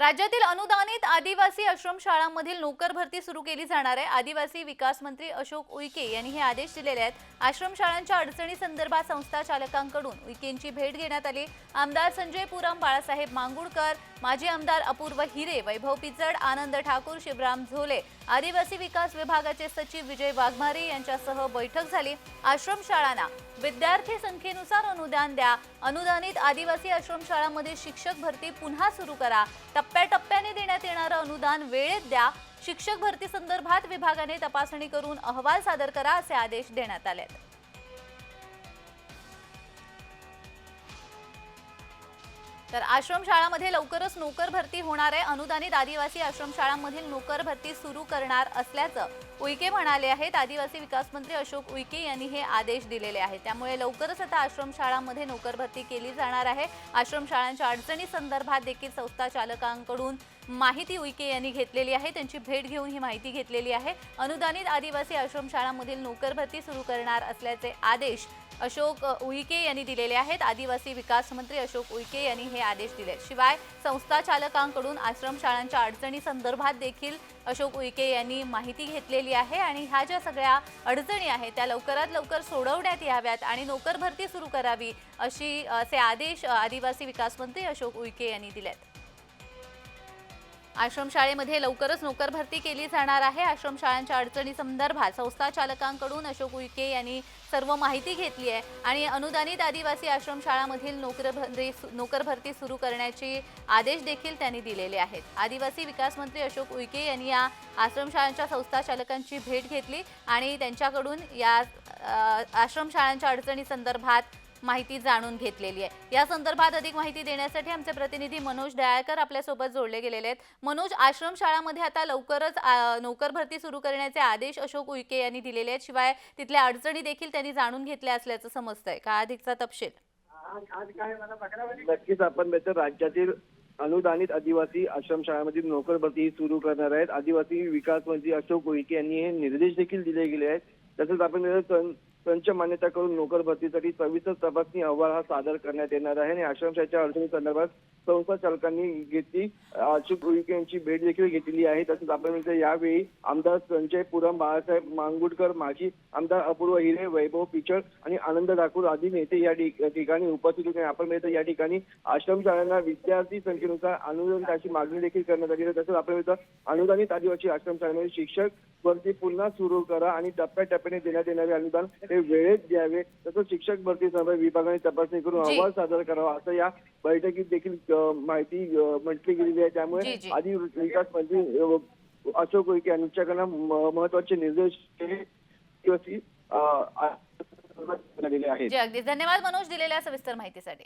राज्यातील अनुदानित आदिवासी आश्रमशाळांमधील नोकर भरती सुरू केली जाणार आहे. आदिवासी विकास मंत्री अशोक उईके यांनी हे आदेश दिलेले आहेत. आश्रमशाळांच्या अडचणी संदर्भात संस्था चालकांकडून उईकेंची भेट घेण्यात आली. आमदार संजय पुरम बाळासाहेब मांगुळकर माजी आमदार अपूर्व हिरे वैभव पिचड आनंद ठाकूर शिवराम झोले आदिवासी विकास विभागाचे सचिव विजय वाघमारे यांच्यासह बैठक झाली. आश्रमशाळांना विद्यार्थी संख्येनुसार अनुदान द्या. अनुदानित आदिवासी आश्रमशाळांमध्ये शिक्षक भरती पुन्हा सुरू करा. टप्प्याटप्प्याने देण्यात येणारं अनुदान वेळेत द्या. शिक्षक भरती संदर्भात विभागाने तपासणी करून अहवाल सादर करा असे आदेश देण्यात आले आहेत तर आश्रमशाळामध्ये लवकरच नोकर भरती होणार आहे. अनुदानित आदिवासी आश्रमशाळांमधील नोकर भरती सुरू करणार असल्याचं उईके म्हणाले आहेत. आदिवासी विकास मंत्री अशोक उईके यांनी हे आदेश दिलेले आहेत. त्यामुळे लवकरच आता आश्रमशाळांमध्ये नोकर भरती केली जाणार आहे. आश्रमशाळांच्या अडचणी संदर्भात देखील संस्था चालकांकडून माहिती उईके यांनी घेतलेली आहे. त्यांची भेट घेऊन ही माहिती घेतलेली आहे. अनुदानित आदिवासी आश्रमशाळांमधील नोकर भरती सुरू करणार असल्याचे आदेश अशोक उईके यांनी दिलेले आहेत. आदिवासी विकास मंत्री अशोक उईके यांनी हे आदेश दिले शिवाय संस्था चालकांकडून आश्रमशाळांच्या अडचणी संदर्भात देखील अशोक उईके यांनी माहिती घेतलेली आहे आणि ह्या ज्या सगळ्या अडचणी आहेत त्या लवकरात लवकर सोडवण्यात याव्यात आणि नोकर भरती सुरू करावी अशी असे आदेश आदिवासी विकास मंत्री अशोक उईके यांनी दिलेत. आश्रमशाळेमध्ये लवकरच नोकर भरती केली जाणार आहे. आश्रमशाळांच्या अडचणी संदर्भात संस्था चालकांकडून अशोक उईके यांनी सर्व माहिती घेतली आहे आणि अनुदानित आदिवासी आश्रमशाळामधील नोकर भरती नोकर भरती सुरू करण्याचे आदेश देखील त्यांनी दिलेले आहेत. आदिवासी विकास मंत्री अशोक उईके यांनी या आश्रमशाळांच्या संस्था चालकांची भेट घेतली आणि त्यांच्याकडून या आश्रमशाळांच्या अडचणी संदर्भात माहिती जाणून घेतलेली आहे. या संदर्भात अधिक माहिती देण्यासाठी आमचे प्रतिनिधी मनोज दयाळकर आपल्यासोबत जोडले गेलेले आहेत. मनोज आश्रमशाळामध्ये आता लवकरच नोकर भरती सुरू करण्याचे आदेश अशोक उईके यांनी दिलेले आहेत. शिवाय तिथल्या अडचणी देखील त्यांनी जाणून घेतल्या असल्याचं समजतंय. का अधिकचा तपशील? नक्कीच आपण राज्यातील अनुदानित आदिवासी आश्रमशाळांमधील नोकर भरती सुरू करणार आहेत. आदिवासी विकास मंत्री अशोक उईके यांनी हे निर्देश देखील दिले गेले आहेत. तसंच आपण त्याचं संच मान्यता करून नोकर भरतीसाठी सविस्तर तपासणी अहवाल हा सादर करण्यात येणार आहे आणि आश्रमशाच्या अडचणी संदर्भात संस्था चालकांनी घेतली अचूक उईके यांची भेट देखील घेतलेली आहे. तसंच आपण म्हणतो यावेळी आमदार संजय पुरम बाळासाहेब मांगुडकर माजी आमदार अपूर्व हिरे वैभव पिचड आणि आनंद ठाकूर आदी नेते या ठिकाणी उपस्थित होते. आपण म्हणतो या ठिकाणी आश्रमशाळांना विद्यार्थी संख्येनुसार अनुदानाची मागणी देखील करण्यात आली. तसंच आपण म्हणतो अनुदानित आदिवासी आश्रमशाळेमध्ये शिक्षक भरती पुन्हा सुरू करा आणि टप्प्याटप्प्याने देण्यात येणारे अनुदान हे वेळेत द्यावे तसंच शिक्षक भरती संदर्भात विभागाने तपासणी करून. अहवाल सादर करावा. असं या बैठकीत देखील माहिती म्हटली गेलेली आहे. त्यामुळे. आदी विकास मंत्री अशोक उईके यांच्याकडनं महत्त्वाचे निर्देश दिलेले आहेत अगदी. धन्यवाद मनोज दिलेल्या सविस्तर माहितीसाठी.